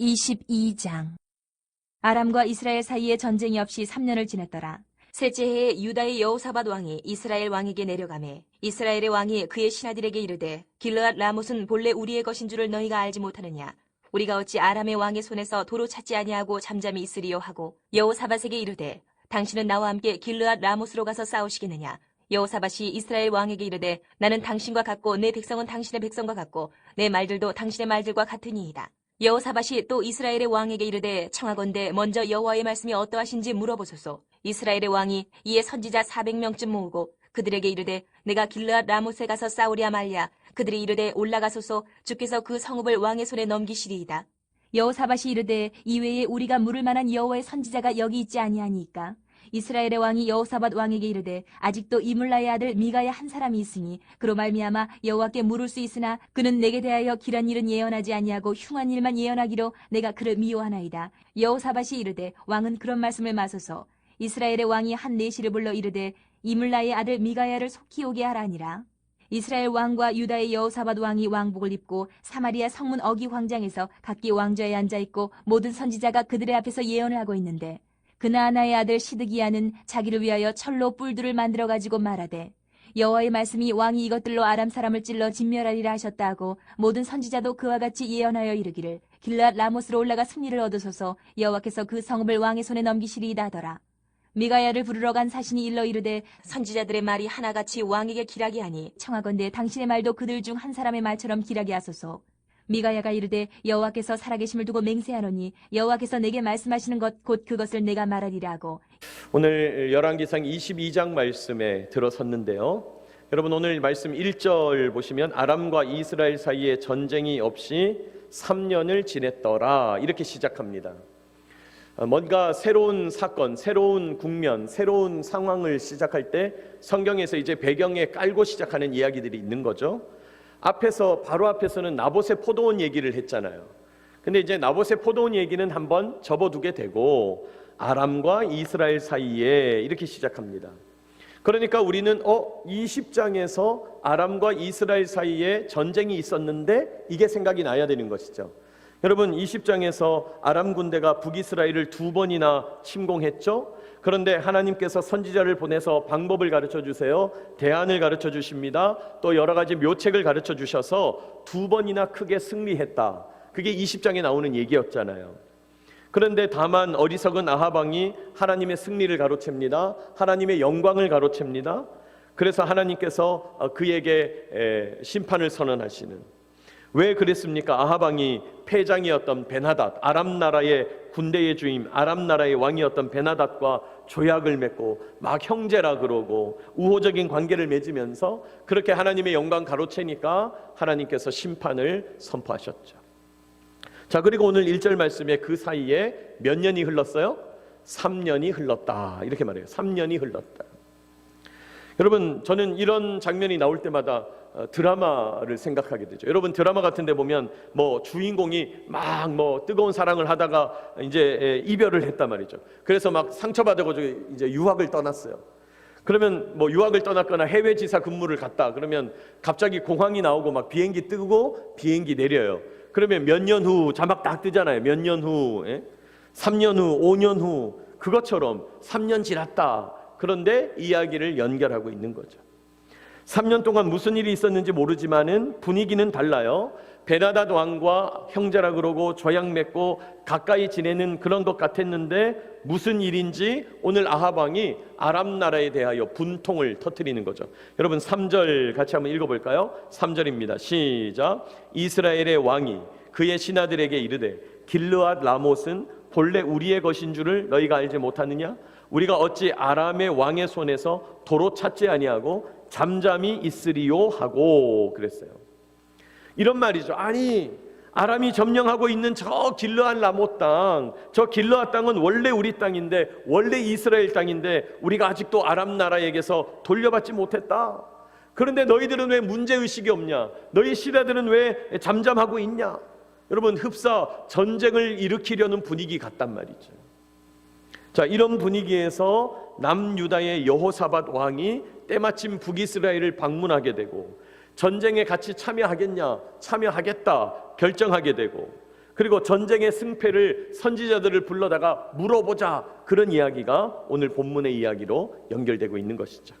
22장. 아람과 이스라엘 사이에 전쟁이 없이 3년을 지났더라. 셋째 해에 유다의 여호사밧 왕이 이스라엘 왕에게 내려가매 이스라엘의 왕이 그의 신하들에게 이르되 길르앗 라못은 본래 우리의 것인 줄을 너희가 알지 못하느냐? 우리가 어찌 아람의 왕의 손에서 도로 찾지 아니하고 잠잠히 있으리요? 하고 여호사밧에게 이르되 당신은 나와 함께 길르앗 라못으로 가서 싸우시겠느냐? 여호사밧이 이스라엘 왕에게 이르되 나는 당신과 같고 내 백성은 당신의 백성과 같고 내 말들도 당신의 말들과 같으니이다 여호사밧이 또 이스라엘의 왕에게 이르되 청하건대 먼저 여호와의 말씀이 어떠하신지 물어보소서. 이스라엘의 왕이 이에 선지자 400명쯤 모으고 그들에게 이르되 내가 길르앗 라못에 가서 싸우랴 말랴. 그들이 이르되 올라가소서 주께서 그 성읍을 왕의 손에 넘기시리이다. 여호사밧이 이르되 이외에 우리가 물을 만한 여호와의 선지자가 여기 있지 아니하니까 이스라엘의 왕이 여호사밧 왕에게 이르되 아직도 이물라의 아들 미가의 한 사람이 있으니 그로 말미암아 여호와께 물을 수 있으나 그는 내게 대하여 길한 일은 예언하지 아니하고 흉한 일만 예언하기로 내가 그를 미워하나이다. 여호사밧이 이르되 왕은 그런 말씀을 마소서. 이스라엘의 왕이 한 내시를 불러 이르되 이물라의 아들 미가야를 속히 오게 하라니라. 이스라엘 왕과 유다의 여호사밧 왕이 왕복을 입고 사마리아 성문 어기 광장에서 각기 왕좌에 앉아 있고 모든 선지자가 그들의 앞에서 예언을 하고 있는데 그나아나의 아들 시드기야는 자기를 위하여 철로 뿔들을 만들어 가지고 말하되 여호와의 말씀이 왕이 이것들로 아람 사람을 찔러 진멸하리라 하셨다 하고 모든 선지자도 그와 같이 예언하여 이르기를 길앗 라모스로 올라가 승리를 얻으소서 여호와께서 그 성읍을 왕의 손에 넘기시리이다 하더라 미가야를 부르러 간 사신이 일러 이르되 선지자들의 말이 하나같이 왕에게 기라게 하니 청하건대 당신의 말도 그들 중 한 사람의 말처럼 기라게 하소서. 미가야가 이르되 여호와께서 살아계심을 두고 맹세하노니 여호와께서 내게 말씀하시는 것 곧 그것을 내가 말하리라 하고 오늘 열왕기상 22장 말씀에 들어섰는데요. 여러분 오늘 말씀 1절 보시면 아람과 이스라엘 사이에 전쟁이 없이 3년을 지냈더라 이렇게 시작합니다. 어, 뭔가 새로운 사건, 새로운 국면, 새로운 상황을 시작할 때 성경에서 이제 배경에 깔고 시작하는 이야기들이 있는 거죠. 앞에서 바로 앞에서는 나봇의 포도원 얘기를 했잖아요. 근데 이제 나봇의 포도원 얘기는 한번 접어두게 되고 아람과 이스라엘 사이에 이렇게 시작합니다. 그러니까 우리는 어 20장에서 아람과 이스라엘 사이에 전쟁이 있었는데 이게 생각이 나야 되는 것이죠. 여러분 20장에서 아람 군대가 북이스라엘을 두 번이나 침공했죠. 그런데 하나님께서 선지자를 보내서 방법을 가르쳐 주세요. 대안을 가르쳐 주십니다. 또 여러 가지 묘책을 가르쳐 주셔서 두 번이나 크게 승리했다. 그게 20장에 나오는 얘기였잖아요. 그런데 다만 어리석은 아하방이 하나님의 승리를 가로챕니다. 하나님의 영광을 가로챕니다. 그래서 하나님께서 어, 그에게 에, 심판을 선언하시는 왜 그랬습니까? 아하방이 패장이었던 베나닷, 아람 나라의 군대의 주임, 아람 나라의 왕이었던 베나닷과 조약을 맺고 막 형제라 그러고 우호적인 관계를 맺으면서 그렇게 하나님의 영광 가로채니까 하나님께서 심판을 선포하셨죠. 자, 그리고 오늘 1절 말씀에 그 사이에 몇 년이 흘렀어요? 3년이 흘렀다. 이렇게 말해요. 3년이 흘렀다. 여러분, 저는 이런 장면이 나올 때마다 어, 드라마를 생각하게 되죠. 여러분 드라마 같은데 보면 뭐 주인공이 막 뭐 뜨거운 사랑을 하다가 이제 에, 이별을 했단 말이죠. 그래서 막 상처받아가지고 이제 유학을 떠났어요. 그러면 뭐 유학을 떠났거나 해외 지사 근무를 갔다 그러면 갑자기 공항이 나오고 막 비행기 뜨고 비행기 내려요. 그러면 몇 년 후 자막 딱 뜨잖아요. 몇 년 후, 예? 3년 후, 5년 후 그것처럼 3년 지났다. 그런데 이야기를 연결하고 있는 거죠. 3년 동안 무슨 일이 있었는지 모르지만은 분위기는 달라요. 베나닷 왕과 형제라 그러고 조약 맺고 가까이 지내는 그런 것 같았는데 무슨 일인지 오늘 아합 왕이 아람 나라에 대하여 분통을 터뜨리는 거죠. 여러분 3절 같이 한번 읽어 볼까요? 3절입니다. 시작. 이스라엘의 왕이 그의 신하들에게 이르되 길르앗 라못은 본래 우리의 것인 줄을 너희가 알지 못하느냐? 우리가 어찌 아람의 왕의 손에서 도로 찾지 아니하고 잠잠히 있으리요 하고 그랬어요. 이런 말이죠. 아니 아람이 점령하고 있는 저 길르앗 라못 땅, 저 길르앗 땅은 원래 우리 땅인데 원래 이스라엘 땅인데 우리가 아직도 아람 나라에게서 돌려받지 못했다. 그런데 너희들은 왜 문제 의식이 없냐? 너희 시대들은 왜 잠잠하고 있냐? 여러분 흡사 전쟁을 일으키려는 분위기 같단 말이죠. 자, 이런 분위기에서 남유다의 여호사밧 왕이 때마침 북이스라엘을 방문하게 되고 전쟁에 같이 참여하겠냐? 참여하겠다 결정하게 되고 그리고 전쟁의 승패를 선지자들을 불러다가 물어보자 그런 이야기가 오늘 본문의 이야기로 연결되고 있는 것이죠.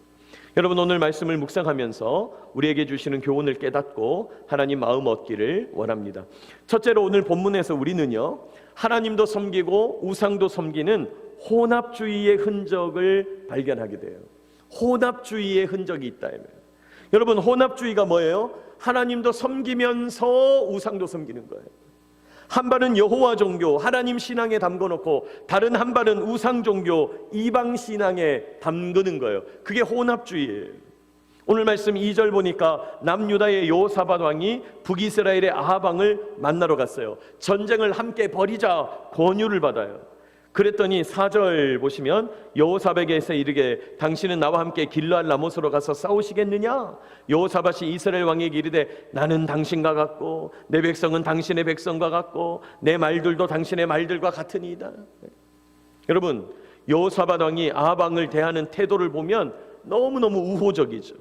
여러분 오늘 말씀을 묵상하면서 우리에게 주시는 교훈을 깨닫고 하나님 마음 얻기를 원합니다. 첫째로 오늘 본문에서 우리는요 하나님도 섬기고 우상도 섬기는 혼합주의의 흔적을 발견하게 돼요. 혼합주의의 흔적이 있다. 여러분 혼합주의가 뭐예요? 하나님도 섬기면서 우상도 섬기는 거예요. 한 발은 여호와 종교 하나님 신앙에 담궈 놓고 다른 한 발은 우상 종교 이방 신앙에 담그는 거예요. 그게 혼합주의예요. 오늘 말씀 2절 보니까 남유다의 요사밧 왕이 북이스라엘의 아합 왕을 만나러 갔어요. 전쟁을 함께 벌이자 권유를 받아요. 그랬더니 4절 보시면 여호사밧에게 이르게 당신은 나와 함께 길르알 라못으로 가서 싸우시겠느냐? 여호사밧이 이스라엘 왕에게 이르되 나는 당신과 같고 내 백성은 당신의 백성과 같고 내 말들도 당신의 말들과 같으니이다. 여러분 여호사밧 왕이 아합 왕을 대하는 태도를 보면 너무너무 우호적이죠.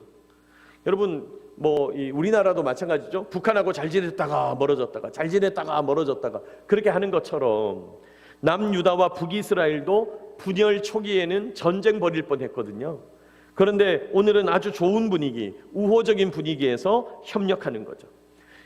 여러분 뭐이 우리나라도 마찬가지죠. 북한하고 잘 지냈다가 멀어졌다가 잘 지냈다가 멀어졌다가 그렇게 하는 것처럼 남유다와 북이스라엘도 분열 초기에는 전쟁 벌일 뻔했거든요. 그런데 오늘은 아주 좋은 분위기, 우호적인 분위기에서 협력하는 거죠.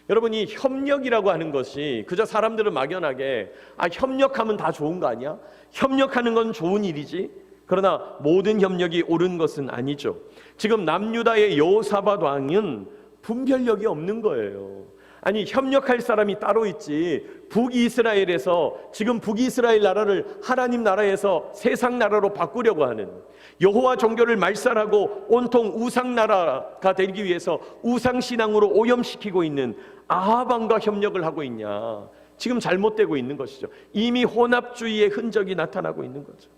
여러분 이 협력이라고 하는 것이 그저 사람들은 막연하게 아 협력하면 다 좋은 거 아니야? 협력하는 건 좋은 일이지. 그러나 모든 협력이 옳은 것은 아니죠. 지금 남유다의 여호사밧 왕은 분별력이 없는 거예요. 아니 협력할 사람이 따로 있지. 북이스라엘에서 지금 북이스라엘 나라를 하나님 나라에서 세상 나라로 바꾸려고 하는 여호와 종교를 말살하고 온통 우상 나라가 되기 위해서 우상 신앙으로 오염시키고 있는 아합 왕과 협력을 하고 있냐? 지금 잘못되고 있는 것이죠. 이미 혼합주의의 흔적이 나타나고 있는 거죠.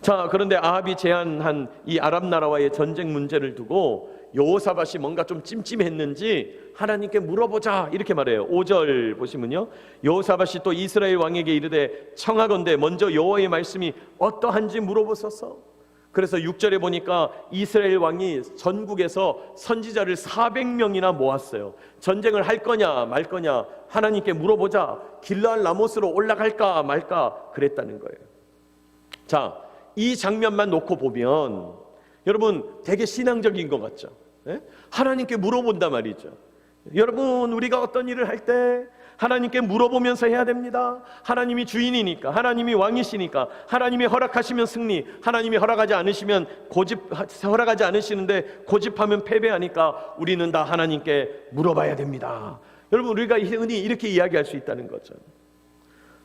자 그런데 아합이 제안한 이 아랍 나라와의 전쟁 문제를 두고 여호사밧이 뭔가 좀 찜찜했는지 하나님께 물어보자 이렇게 말해요. 5절 보시면요. 여호사밧이 또 이스라엘 왕에게 이르되 청하건대 먼저 여호와의 말씀이 어떠한지 물어보소서. 그래서 6절에 보니까 이스라엘 왕이 전국에서 선지자를 400명이나 모았어요. 전쟁을 할 거냐 말 거냐 하나님께 물어보자. 길라알 라못으로 올라갈까 말까 그랬다는 거예요. 자, 이 장면만 놓고 보면 여러분 되게 신앙적인 것 같죠? 예? 하나님께 물어본단 말이죠. 여러분 우리가 어떤 일을 할 때 하나님께 물어보면서 해야 됩니다. 하나님이 주인이니까, 하나님이 왕이시니까, 하나님이 허락하시면 승리, 하나님이 허락하지 않으시면 고집 허락하지 않으시는데 고집하면 패배하니까 우리는 다 하나님께 물어봐야 됩니다. 여러분 우리가 흔히 이렇게 이야기할 수 있다는 거죠.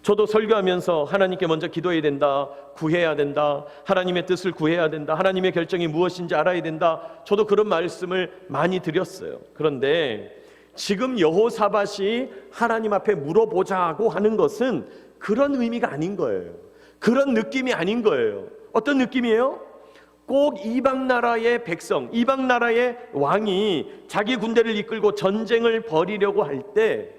저도 설교하면서 하나님께 먼저 기도해야 된다, 구해야 된다, 하나님의 뜻을 구해야 된다, 하나님의 결정이 무엇인지 알아야 된다. 저도 그런 말씀을 많이 드렸어요. 그런데 지금 여호사밧이 하나님 앞에 물어보자고 하는 것은 그런 의미가 아닌 거예요. 그런 느낌이 아닌 거예요. 어떤 느낌이에요? 꼭 이방 나라의 백성, 이방 나라의 왕이 자기 군대를 이끌고 전쟁을 벌이려고 할 때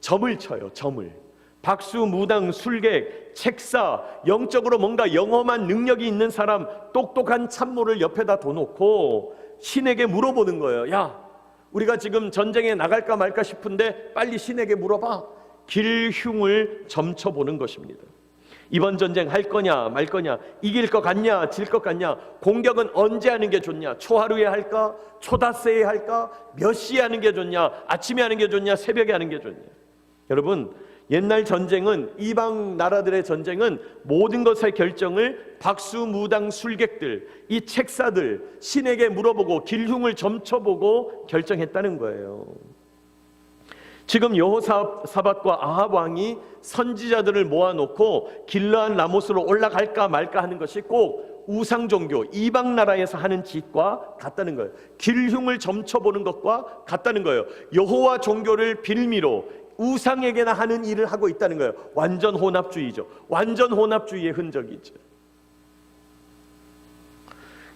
점을 쳐요. 점을. 박수, 무당, 술객, 책사, 영적으로 뭔가 영험한 능력이 있는 사람, 똑똑한 참모를 옆에다 둬놓고 신에게 물어보는 거예요. 야, 우리가 지금 전쟁에 나갈까 말까 싶은데 빨리 신에게 물어봐. 길흉을 점쳐보는 것입니다. 이번 전쟁 할 거냐 말 거냐 이길 것 같냐 질 것 같냐 공격은 언제 하는 게 좋냐 초하루에 할까 초다세에 할까 몇 시에 하는 게 좋냐 아침에 하는 게 좋냐 새벽에 하는 게 좋냐 여러분 옛날 전쟁은 이방 나라들의 전쟁은 모든 것의 결정을 박수 무당 술객들 이 책사들 신에게 물어보고 길흉을 점쳐보고 결정했다는 거예요. 지금 여호사밧과 아합 왕이 선지자들을 모아놓고 길르한 라못으로 올라갈까 말까 하는 것이 꼭 우상 종교 이방 나라에서 하는 짓과 같다는 거예요. 길흉을 점쳐보는 것과 같다는 거예요. 여호와 종교를 빌미로 우상에게나 하는 일을 하고 있다는 거예요. 완전 혼합주의죠. 완전 혼합주의의 흔적이죠.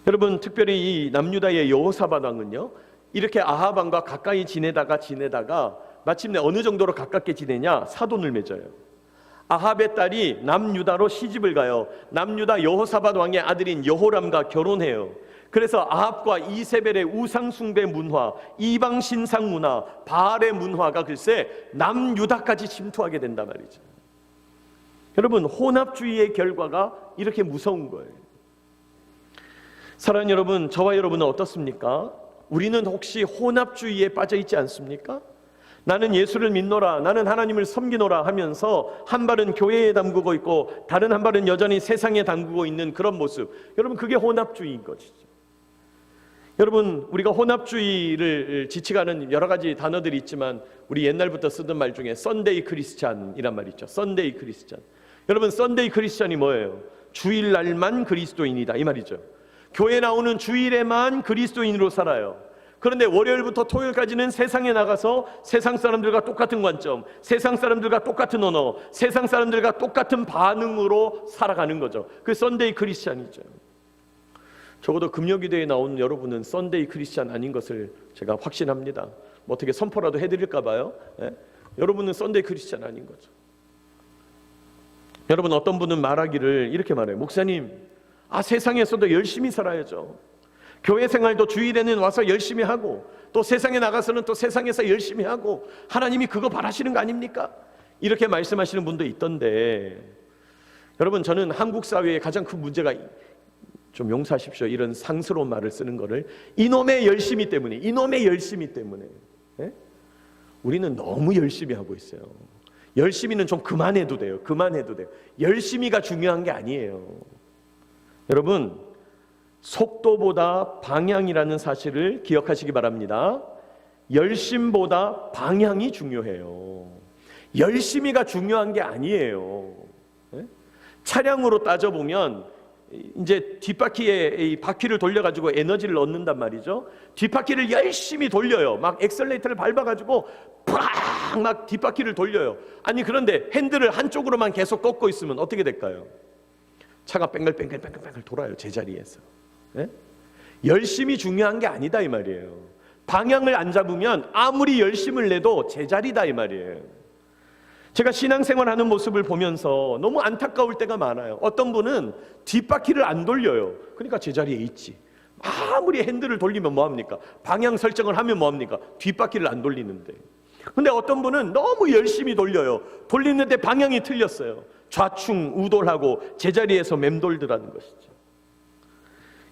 여러분 특별히 이 남유다의 여호사밧 왕은요. 이렇게 아합 왕과 가까이 지내다가 지내다가 마침내 어느 정도로 가깝게 지내냐 사돈을 맺어요. 아합의 딸이 남유다로 시집을 가요. 남유다 여호사밧 왕의 아들인 여호람과 결혼해요. 그래서 아합과 이세벨의 우상 숭배 문화, 이방 신상 문화, 바알의 문화가 글쎄 남유다까지 침투하게 된단 말이죠. 여러분 혼합주의의 결과가 이렇게 무서운 거예요. 사랑하는 여러분, 저와 여러분은 어떻습니까? 우리는 혹시 혼합주의에 빠져 있지 않습니까? 나는 예수를 믿노라, 나는 하나님을 섬기노라 하면서 한 발은 교회에 담그고 있고 다른 한 발은 여전히 세상에 담그고 있는 그런 모습. 여러분 그게 혼합주의인 것이죠. 여러분 우리가 혼합주의를 지칭하는 여러 가지 단어들이 있지만 우리 옛날부터 쓰던 말 중에 썬데이 크리스찬이란 말 있죠. 썬데이 크리스찬. 여러분 썬데이 크리스찬이 뭐예요? 주일날만 그리스도인이다 이 말이죠. 교회 나오는 주일에만 그리스도인으로 살아요. 그런데 월요일부터 토요일까지는 세상에 나가서 세상 사람들과 똑같은 관점, 세상 사람들과 똑같은 언어, 세상 사람들과 똑같은 반응으로 살아가는 거죠. 그 썬데이 크리스찬이죠. 적어도 금요기도에 나온 여러분은 썬데이 크리스찬 아닌 것을 제가 확신합니다. 뭐 어떻게 선포라도 해드릴까 봐요. 예? 여러분은 썬데이 크리스찬 아닌 거죠. 여러분 어떤 분은 말하기를 이렇게 말해요. 목사님, 아 세상에서도 열심히 살아야죠. 교회 생활도 주일에는 와서 열심히 하고 또 세상에 나가서는 또 세상에서 열심히 하고 하나님이 그거 바라시는 거 아닙니까? 이렇게 말씀하시는 분도 있던데 여러분 저는 한국 사회의 가장 큰 문제가 좀 용서하십시오. 이런 상스러운 말을 쓰는 거를 이놈의 열심히 때문에 이놈의 열심히 때문에 예? 우리는 너무 열심히 하고 있어요. 열심히는 좀 그만해도 돼요. 그만해도 돼요. 열심히가 중요한 게 아니에요. 여러분 속도보다 방향이라는 사실을 기억하시기 바랍니다. 열심보다 방향이 중요해요. 열심히가 중요한 게 아니에요. 예? 차량으로 따져보면 이제 뒷바퀴에 이 바퀴를 돌려가지고 에너지를 얻는단 말이죠. 뒷바퀴를 열심히 돌려요. 막 엑셀레이터를 밟아가지고 팍 막 뒷바퀴를 돌려요. 아니 그런데 핸들을 한쪽으로만 계속 꺾고 있으면 어떻게 될까요? 차가 뺑글뺑글뺑글뺑글 돌아요 제자리에서. 예? 열심히 중요한 게 아니다 이 말이에요. 방향을 안 잡으면 아무리 열심을 내도 제자리다 이 말이에요. 제가 신앙생활 하는 모습을 보면서 너무 안타까울 때가 많아요. 어떤 분은 뒷바퀴를 안 돌려요. 그러니까 제자리에 있지. 아무리 핸들을 돌리면 뭐합니까? 방향 설정을 하면 뭐합니까? 뒷바퀴를 안 돌리는데. 근데 어떤 분은 너무 열심히 돌려요. 돌리는데 방향이 틀렸어요. 좌충 우돌하고 제자리에서 맴돌더라는 것이죠.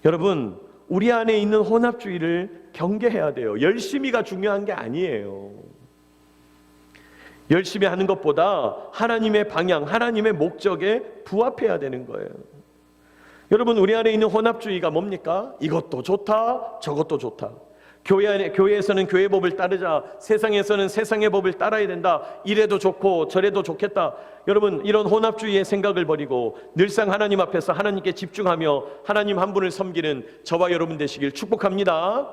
여러분, 우리 안에 있는 혼합주의를 경계해야 돼요. 열심히가 중요한 게 아니에요. 열심히 하는 것보다 하나님의 방향, 하나님의 목적에 부합해야 되는 거예요. 여러분, 우리 안에 있는 혼합주의가 뭡니까? 이것도 좋다, 저것도 좋다. 교회 안에, 교회에서는 교회 법을 따르자, 세상에서는 세상의 법을 따라야 된다. 이래도 좋고 저래도 좋겠다. 여러분, 이런 혼합주의의 생각을 버리고 늘상 하나님 앞에서 하나님께 집중하며 하나님 한 분을 섬기는 저와 여러분 되시길 축복합니다.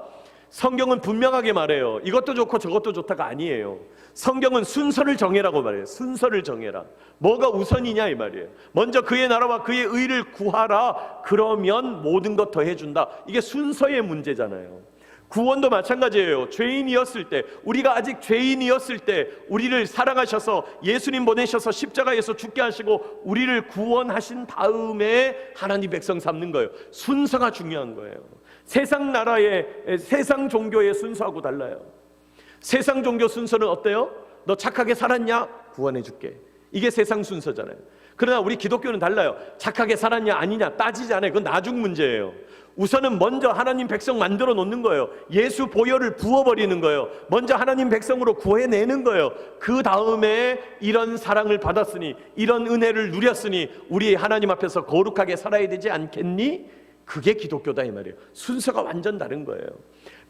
성경은 분명하게 말해요. 이것도 좋고 저것도 좋다가 아니에요. 성경은 순서를 정해라고 말해요. 순서를 정해라. 뭐가 우선이냐 이 말이에요. 먼저 그의 나라와 그의 의를 구하라. 그러면 모든 것 더해 준다. 이게 순서의 문제잖아요. 구원도 마찬가지예요. 죄인이었을 때, 우리가 아직 죄인이었을 때, 우리를 사랑하셔서 예수님 보내셔서 십자가에서 죽게 하시고 우리를 구원하신 다음에 하나님 백성 삼는 거예요. 순서가 중요한 거예요. 세상 나라의 세상 종교의 순서하고 달라요. 세상 종교 순서는 어때요? 너 착하게 살았냐? 구원해 줄게. 이게 세상 순서잖아요. 그러나 우리 기독교는 달라요. 착하게 살았냐 아니냐 따지지 않아요. 그건 나중 문제예요. 우선은 먼저 하나님 백성 만들어 놓는 거예요. 예수 보혈을 부어버리는 거예요. 먼저 하나님 백성으로 구해내는 거예요. 그 다음에 이런 사랑을 받았으니, 이런 은혜를 누렸으니, 우리 하나님 앞에서 거룩하게 살아야 되지 않겠니? 그게 기독교다 이 말이에요. 순서가 완전 다른 거예요.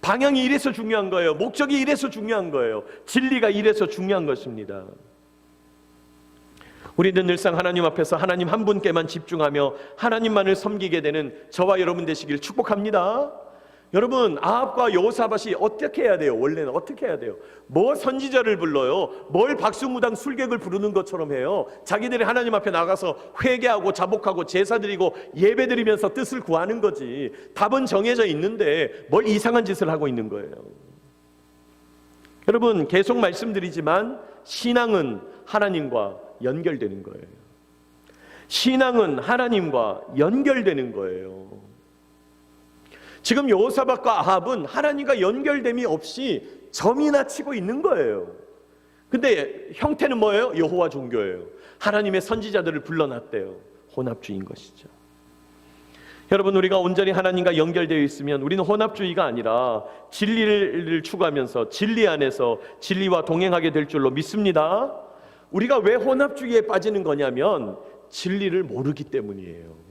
방향이 이래서 중요한 거예요. 목적이 이래서 중요한 거예요. 진리가 이래서 중요한 것입니다. 우리는 늘상 하나님 앞에서 하나님 한 분께만 집중하며 하나님만을 섬기게 되는 저와 여러분 되시길 축복합니다. 여러분 아합과 여호사밧이 어떻게 해야 돼요? 원래는 어떻게 해야 돼요? 뭐 선지자를 불러요? 뭘 박수무당 술객을 부르는 것처럼 해요? 자기들이 하나님 앞에 나가서 회개하고 자복하고 제사 드리고 예배 드리면서 뜻을 구하는 거지. 답은 정해져 있는데 뭘 이상한 짓을 하고 있는 거예요. 여러분 계속 말씀드리지만 신앙은 하나님과 연결되는 거예요. 신앙은 하나님과 연결되는 거예요. 지금 여호사밧과 아합은 하나님과 연결됨이 없이 점이나 치고 있는 거예요. 근데 형태는 뭐예요? 여호와 종교예요. 하나님의 선지자들을 불러놨대요. 혼합주의인 것이죠. 여러분 우리가 온전히 하나님과 연결되어 있으면 우리는 혼합주의가 아니라 진리를 추구하면서 진리 안에서 진리와 동행하게 될 줄로 믿습니다. 우리가 왜 혼합주의에 빠지는 거냐면 진리를 모르기 때문이에요.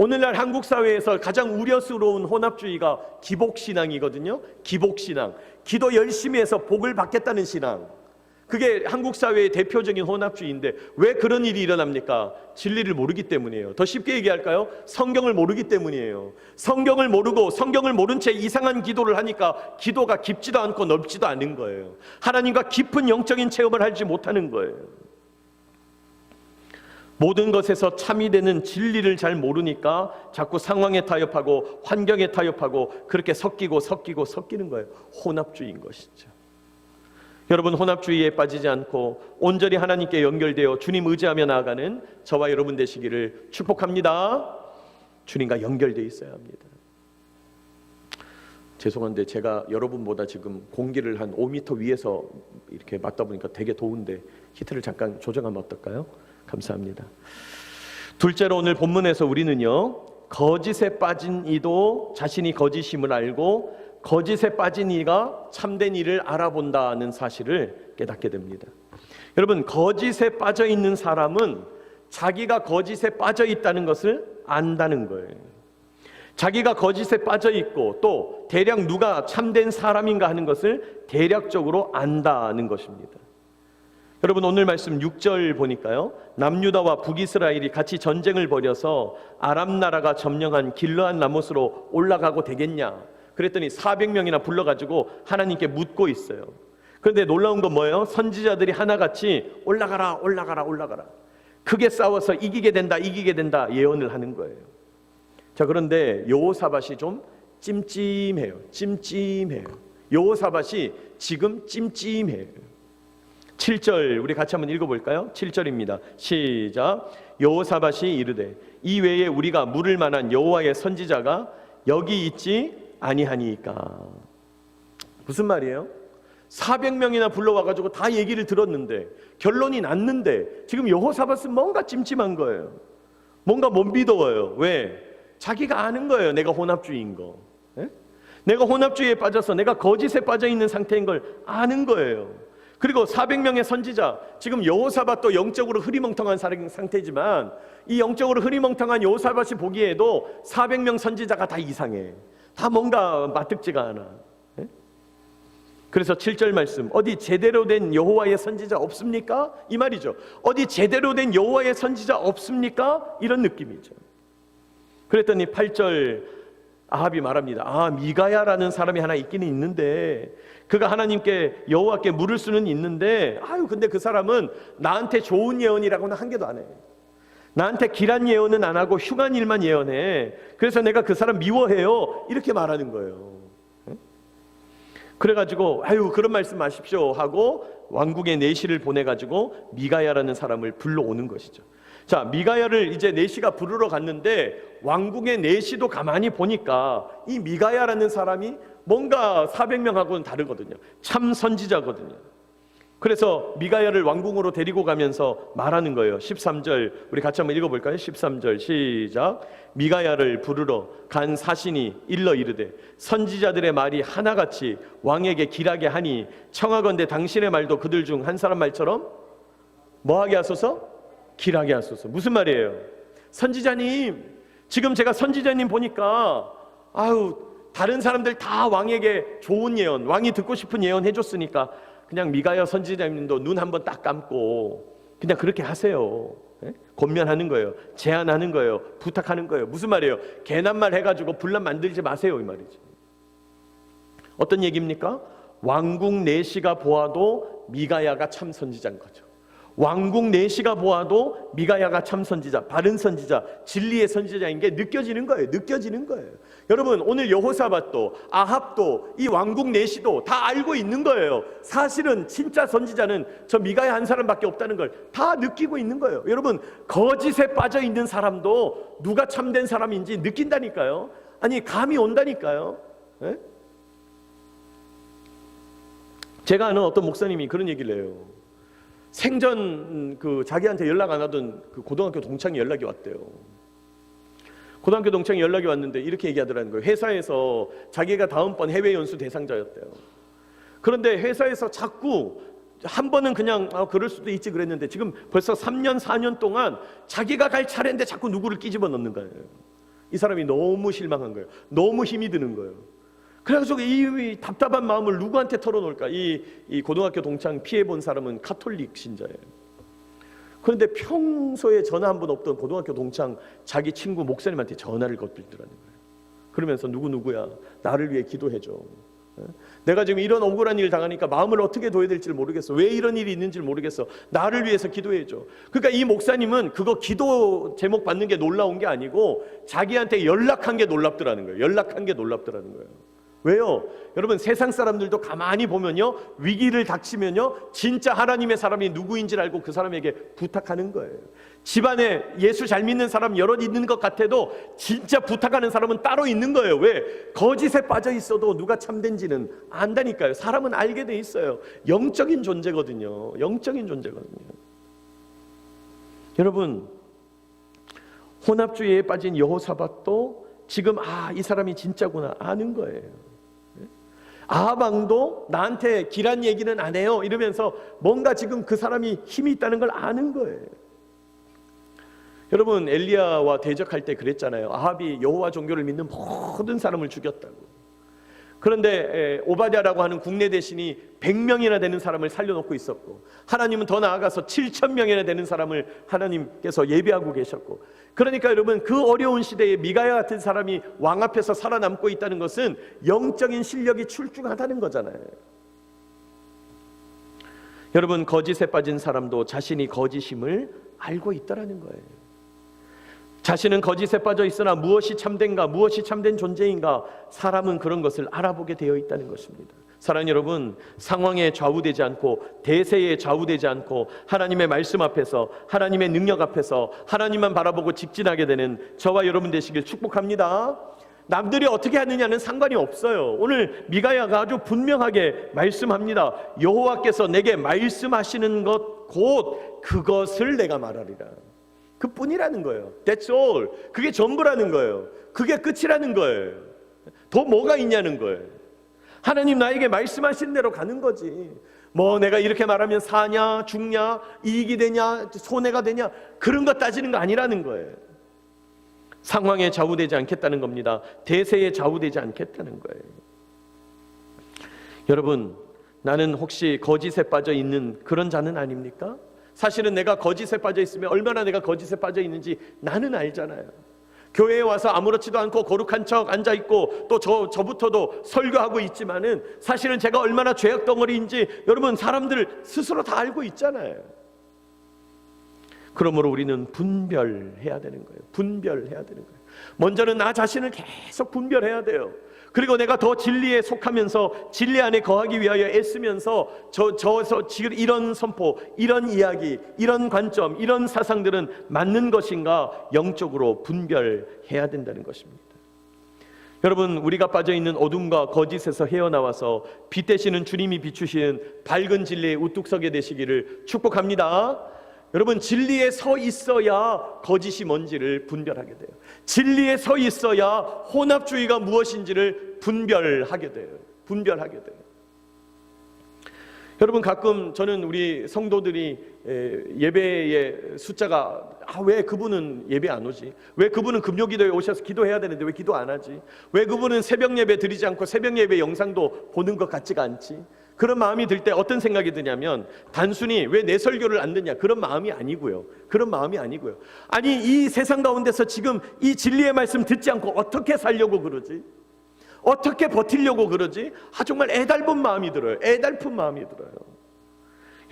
오늘날 한국 사회에서 가장 우려스러운 혼합주의가 기복신앙이거든요. 기복신앙. 기도 열심히 해서 복을 받겠다는 신앙. 그게 한국 사회의 대표적인 혼합주의인데 왜 그런 일이 일어납니까? 진리를 모르기 때문이에요. 더 쉽게 얘기할까요? 성경을 모르기 때문이에요. 성경을 모르고 성경을 모른 채 이상한 기도를 하니까 기도가 깊지도 않고 넓지도 않은 거예요. 하나님과 깊은 영적인 체험을 하지 못하는 거예요. 모든 것에서 참이 되는 진리를 잘 모르니까 자꾸 상황에 타협하고 환경에 타협하고 그렇게 섞이고 섞이고 섞이는 거예요. 혼합주의인 것이죠. 여러분 혼합주의에 빠지지 않고 온전히 하나님께 연결되어 주님 의지하며 나아가는 저와 여러분 되시기를 축복합니다. 주님과 연결되어 있어야 합니다. 죄송한데 제가 여러분보다 지금 공기를 한 5m 위에서 이렇게 맞다 보니까 되게 더운데 히트를 잠깐 조정하면 어떨까요? 감사합니다. 둘째로 오늘 본문에서 우리는요 거짓에 빠진 이도 자신이 거짓임을 알고 거짓에 빠진 이가 참된 이를 알아본다는 사실을 깨닫게 됩니다. 여러분 거짓에 빠져 있는 사람은 자기가 거짓에 빠져 있다는 것을 안다는 거예요. 자기가 거짓에 빠져 있고 또 대략 누가 참된 사람인가 하는 것을 대략적으로 안다는 것입니다. 여러분 오늘 말씀 6절 보니까요. 남유다와 북이스라엘이 같이 전쟁을 벌여서 아람 나라가 점령한 길르한 라못으로 올라가고 되겠냐? 그랬더니 400명이나 불러 가지고 하나님께 묻고 있어요. 그런데 놀라운 건 뭐예요? 선지자들이 하나같이 올라가라 올라가라 올라가라. 크게 싸워서 이기게 된다 이기게 된다 예언을 하는 거예요. 자 그런데 여호사밧이 좀 찜찜해요. 찜찜해요. 여호사밧이 지금 찜찜해요. 7절 우리 같이 한번 읽어볼까요? 7절입니다. 시작. 여호사밧이 이르되 이 외에 우리가 물을 만한 여호와의 선지자가 여기 있지 아니하니까. 무슨 말이에요? 400명이나 불러와 가지고 다 얘기를 들었는데 결론이 났는데 지금 여호사밧은 뭔가 찜찜한 거예요. 뭔가 못 믿어요. 왜? 자기가 아는 거예요. 내가 혼합주의인 거. 예? 내가 혼합주의에 빠져서 내가 거짓에 빠져 있는 상태인 걸 아는 거예요. 그리고 400명의 선지자, 지금 여호사밧도 영적으로 흐리멍텅한 상태지만 이 영적으로 흐리멍텅한 여호사밧이 보기에도 400명 선지자가 다 이상해. 다 뭔가 마뜩지가 않아. 예? 그래서 7절 말씀 어디 제대로 된 여호와의 선지자 없습니까? 이 말이죠. 어디 제대로 된 여호와의 선지자 없습니까? 이런 느낌이죠. 그랬더니 8절 아합이 말합니다. 아 미가야라는 사람이 하나 있기는 있는데 그가 하나님께 여호와께 물을 수는 있는데 아유 근데 그 사람은 나한테 좋은 예언이라고는 한 개도 안 해. 나한테 길한 예언은 안 하고 흉한 일만 예언해. 그래서 내가 그 사람 미워해요. 이렇게 말하는 거예요. 그래가지고 아유 그런 말씀 마십시오 하고 왕국의 내시를 보내가지고 미가야라는 사람을 불러오는 것이죠. 자 미가야를 이제 내시가 부르러 갔는데 왕국의 내시도 가만히 보니까 이 미가야라는 사람이 뭔가 400명하고는 다르거든요. 참 선지자거든요. 그래서 미가야를 왕궁으로 데리고 가면서 말하는 거예요. 13절 우리 같이 한번 읽어 볼까요? 13절 시작. 미가야를 부르러 간 사신이 일러 이르되 선지자들의 말이 하나같이 왕에게 길하게 하니 청하건대 당신의 말도 그들 중 한 사람 말처럼 뭐하게 하소서? 길하게 하소서. 무슨 말이에요? 선지자님 지금 제가 선지자님 보니까 아유 다른 사람들 다 왕에게 좋은 예언, 왕이 듣고 싶은 예언 해줬으니까 그냥 미가야 선지자님도 눈 한번 딱 감고 그냥 그렇게 하세요. 예? 권면하는 거예요. 제안하는 거예요. 부탁하는 거예요. 무슨 말이에요? 괜한 말 해가지고 분란 만들지 마세요 이 말이죠. 어떤 얘기입니까? 왕국 내시가 보아도 미가야가 참 선지자인 거죠. 왕국 내시가 보아도 미가야가 참 선지자, 바른 선지자, 진리의 선지자인 게 느껴지는 거예요. 느껴지는 거예요. 여러분 오늘 여호사밧도 아합도 이 왕국 내시도 다 알고 있는 거예요. 사실은 진짜 선지자는 저 미가야 한 사람밖에 없다는 걸 다 느끼고 있는 거예요. 여러분 거짓에 빠져 있는 사람도 누가 참된 사람인지 느낀다니까요. 아니 감이 온다니까요. 예? 제가 아는 어떤 목사님이 그런 얘기를 해요. 생전 음, 그 자기한테 연락 안 하던 그 고등학교 동창이 연락이 왔대요. 고등학교 동창이 연락이 왔는데 이렇게 얘기하더라는 거예요. 회사에서 자기가 다음번 해외 연수 대상자였대요. 그런데 회사에서 자꾸 한 번은 그냥 아, 그럴 수도 있지 그랬는데 지금 벌써 3년 4년 동안 자기가 갈 차례인데 자꾸 누구를 끼집어 넣는 거예요. 이 사람이 너무 실망한 거예요. 너무 힘이 드는 거예요. 그래가지고 이, 이 답답한 마음을 누구한테 털어놓을까? 이, 이 고등학교 동창 피해 본 사람은 카톨릭 신자예요. 그런데 평소에 전화 한 번 없던 고등학교 동창 자기 친구 목사님한테 전화를 걸더라는 거예요. 그러면서 누구 누구야 나를 위해 기도해줘. 어? 내가 지금 이런 억울한 일 당하니까 마음을 어떻게 둬야 될지 모르겠어. 왜 이런 일이 있는지 모르겠어. 나를 위해서 기도해줘. 그러니까 이 목사님은 그거 기도 제목 받는 게 놀라운 게 아니고 자기한테 연락한 게 놀랍더라는 거예요. 연락한 게 놀랍더라는 거예요. 왜요? 여러분 세상 사람들도 가만히 보면요 위기를 닥치면요 진짜 하나님의 사람이 누구인지를 알고 그 사람에게 부탁하는 거예요. 집안에 예수 잘 믿는 사람 여럿 있는 것 같아도 진짜 부탁하는 사람은 따로 있는 거예요. 왜? 거짓에 빠져 있어도 누가 참된지는 안다니까요. 사람은 알게 돼 있어요. 영적인 존재거든요. 영적인 존재거든요. 여러분 혼합주의에 빠진 여호사밧도 지금 아 이 사람이 진짜구나 아는 거예요. 아방도 나한테 길한 얘기는 안 해요. 이러면서 뭔가 지금 그 사람이 힘이 있다는 걸 아는 거예요. 여러분 엘리야와 대적할 때 그랬잖아요. 아합이 여호와 종교를 믿는 모든 사람을 죽였다고. 그런데 에, 오바댜라고 하는 국내 대신이 100명이나 되는 사람을 살려놓고 있었고 하나님은 더 나아가서 7천 명이나 되는 사람을 하나님께서 예비하고 계셨고 그러니까 여러분 그 어려운 시대에 미가야 같은 사람이 왕 앞에서 살아남고 있다는 것은 영적인 실력이 출중하다는 거잖아요. 여러분 거짓에 빠진 사람도 자신이 거짓임을 알고 있다라는 거예요. 자신은 거짓에 빠져 있으나 무엇이 참된가, 무엇이 참된 존재인가, 사람은 그런 것을 알아보게 되어 있다는 것입니다. 사랑하는 여러분, 상황에 좌우되지 않고 대세에 좌우되지 않고 하나님의 말씀 앞에서 하나님의 능력 앞에서 하나님만 바라보고 직진하게 되는 저와 여러분 되시길 축복합니다. 남들이 어떻게 하느냐는 상관이 없어요. 오늘 미가야가 아주 분명하게 말씀합니다. 여호와께서 내게 말씀하시는 것 곧 그것을 내가 말하리라. 그뿐이라는 거예요. That's all. 그게 전부라는 거예요. 그게 끝이라는 거예요. 더 뭐가 있냐는 거예요. 하나님 나에게 말씀하신 대로 가는 거지. 뭐 내가 이렇게 말하면 사냐, 죽냐, 이익이 되냐, 손해가 되냐 그런 거 따지는 거 아니라는 거예요. 상황에 좌우되지 않겠다는 겁니다. 대세에 좌우되지 않겠다는 거예요. 여러분, 나는 혹시 거짓에 빠져 있는 그런 자는 아닙니까? 사실은 내가 거짓에 빠져 있으면 얼마나 내가 거짓에 빠져 있는지 나는 알잖아요. 교회에 와서 아무렇지도 않고 거룩한 척 앉아 있고 또 저 저부터도 설교하고 있지만은 사실은 제가 얼마나 죄악 덩어리인지 여러분 사람들 스스로 다 알고 있잖아요. 그러므로 우리는 분별해야 되는 거예요. 분별해야 되는 거예요. 먼저는 나 자신을 계속 분별해야 돼요. 그리고 내가 더 진리에 속하면서 진리 안에 거하기 위하여 애쓰면서 저 저서 지금 이런 선포, 이런 이야기, 이런 관점, 이런 사상들은 맞는 것인가 영적으로 분별해야 된다는 것입니다. 여러분 우리가 빠져 있는 어둠과 거짓에서 헤어나와서 빛 되시는 주님이 비추시는 밝은 진리에 우뚝 서게 되시기를 축복합니다. 여러분 진리에 서 있어야 거짓이 뭔지를 분별하게 돼요. 진리에 서 있어야 혼합주의가 무엇인지를 분별하게 돼요. 분별하게 돼요. 여러분 가끔 저는 우리 성도들이 에, 예배의 숫자가 아, 왜 그분은 예배 안 오지? 왜 그분은 금요 기도에 오셔서 기도해야 되는데 왜 기도 안 하지? 왜 그분은 새벽 예배 드리지 않고 새벽 예배 영상도 보는 것 같지가 않지? 그런 마음이 들 때 어떤 생각이 드냐면 단순히 왜 내 설교를 안 듣냐 그런 마음이 아니고요. 그런 마음이 아니고요. 아니 이 세상 가운데서 지금 이 진리의 말씀 듣지 않고 어떻게 살려고 그러지? 어떻게 버티려고 그러지? 아 정말 애달픈 마음이 들어요. 애달픈 마음이 들어요.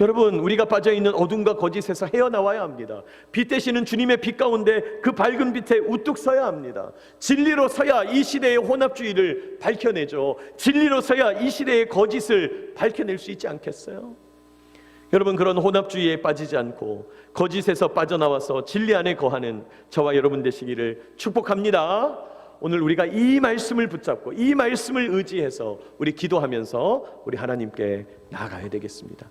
여러분 우리가 빠져 있는 어둠과 거짓에서 헤어나와야 합니다. 빛 되시는 주님의 빛 가운데 그 밝은 빛에 우뚝 서야 합니다. 진리로 서야 이 시대의 혼합주의를 밝혀내죠. 진리로 서야 이 시대의 거짓을 밝혀낼 수 있지 않겠어요? 여러분 그런 혼합주의에 빠지지 않고 거짓에서 빠져나와서 진리 안에 거하는 저와 여러분 되시기를 축복합니다. 오늘 우리가 이 말씀을 붙잡고 이 말씀을 의지해서 우리 기도하면서 우리 하나님께 나아가야 되겠습니다.